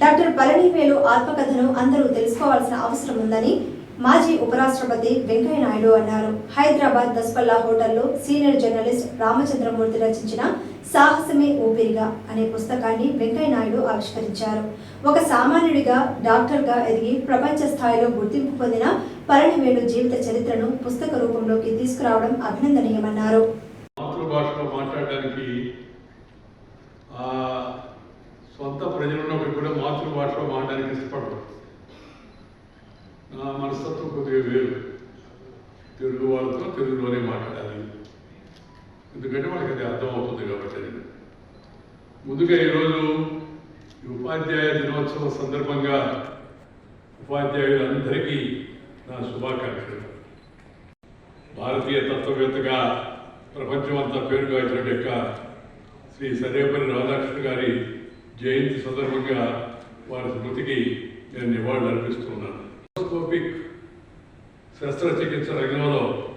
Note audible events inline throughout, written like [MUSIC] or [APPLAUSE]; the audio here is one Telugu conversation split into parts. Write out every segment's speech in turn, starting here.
డాక్టర్ పళనివేలు ఆత్మకథను అందరూ తెలుసుకోవాల్సిన అవసరం ఉందని మాజీ ఉపరాష్ట్రపతి వెంకయ్య నాయుడు అన్నారు. హైదరాబాద్ దస్పల్లా హోటల్లో సీనియర్ జర్నలిస్ట్ రామచంద్రమూర్తి రచించిన సాహసమే ఊపిరిగా అనే పుస్తకాన్ని వెంకయ్య నాయుడు ఆవిష్కరించారు. ఒక సామాన్యుడిగా డాక్టర్గా ఎదిగి ప్రపంచ స్థాయిలో గుర్తింపు పొందిన పరణివేలు జీవిత చరిత్రను పుస్తక రూపంలోకి తీసుకురావడం అభినందనీయమన్నారు. మాతృభాషలో మాట్లాడడానికి సొంత ప్రజలను మాతృభాషలో మాట్లాడడానికి ఇష్టపడరు. నా మనస్తత్వం కొద్దిగా వేరు. తెలుగు వాళ్ళతో తెలుగులోనే మాట్లాడాలి. ఎందుకంటే వాళ్ళకి అది అర్థమవుతుంది కాబట్టి అది. ముందుగా ఈరోజు ఉపాధ్యాయ దినోత్సవం సందర్భంగా ఉపాధ్యాయులందరికీ నా శుభాకాంక్షలు. భారతీయ తత్వవేత్తగా ప్రపంచమంతా పేరుగాంచిన యొక్క శ్రీ సర్వేపల్లి రాధాకృష్ణ గారి జయంతి సందర్భంగా వారి స్మృతికి నేను నివాళులు అర్పిస్తున్నాను. ఎండోస్కోపిక్ శస్త్రచికిత్స రంగంలో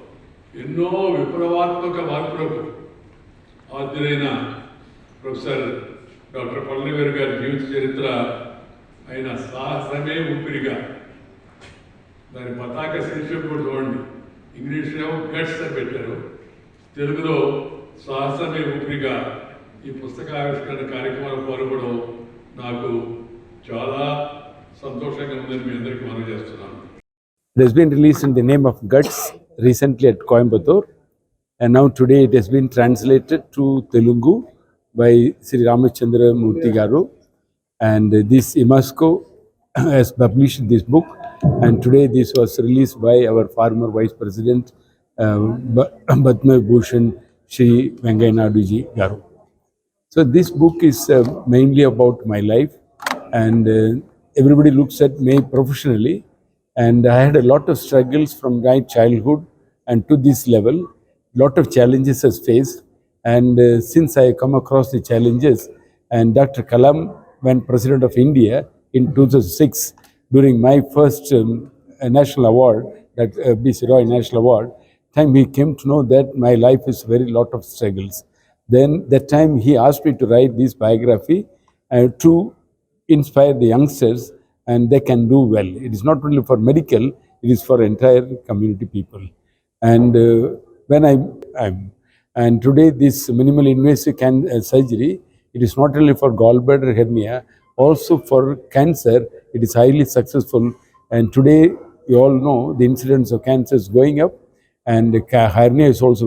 ఎన్నో విప్లవాత్మక మార్పులకు ఆద్యులైన ప్రొఫెసర్ డాక్టర్ పల్లెవేరు గారి జీవిత చరిత్ర ఆయన సాహసమే ఊపిరిగా. దాని పతాక శీర్షిక కూడా చూడండి. ఇంగ్లీష్లో గట్స్ అని పెట్టారు. తెలుగులో సాహసమే ఊపిరిగా ఈ పుస్తకావిష్కరణ కార్యక్రమాలు పాల్గొనడం నాకు చాలా సంతోషంగా ఉందని మీ అందరికీ మనం చేస్తున్నాను It has been released in the name of Guts recently at Coimbatore, and now today it has been translated to Telugu by Sri Ramachandra Murthy Garu. And uh, this Imasco [CLEARS THROAT] has published this book, and today this was released by our former Vice President uh, Ba- Padma [CLEARS THROAT] Bhushan Sri Venkaya Naidu ji Garu. So this book is uh, mainly about my life, and uh, everybody looks at me professionally. And I had a lot of struggles from my childhood and to this level. Lot of challenges has faced, and uh, since I come across the challenges, and Dr. Kalam, when President of India in 2006, during my first um, uh, national award, that uh, B.C. Roy National Award, time he came to know that my life is very lot of struggles. Then that time he asked me to write this biography uh, to inspire the youngsters and they can do well. It is not only for medical, it is for entire community people. And uh, when I, I'm, and today this minimal invasive can, uh, surgery, it is not only for gallbladder hernia, also for cancer, it is highly successful. And today, you all know the incidence of cancer is going up and hernia is also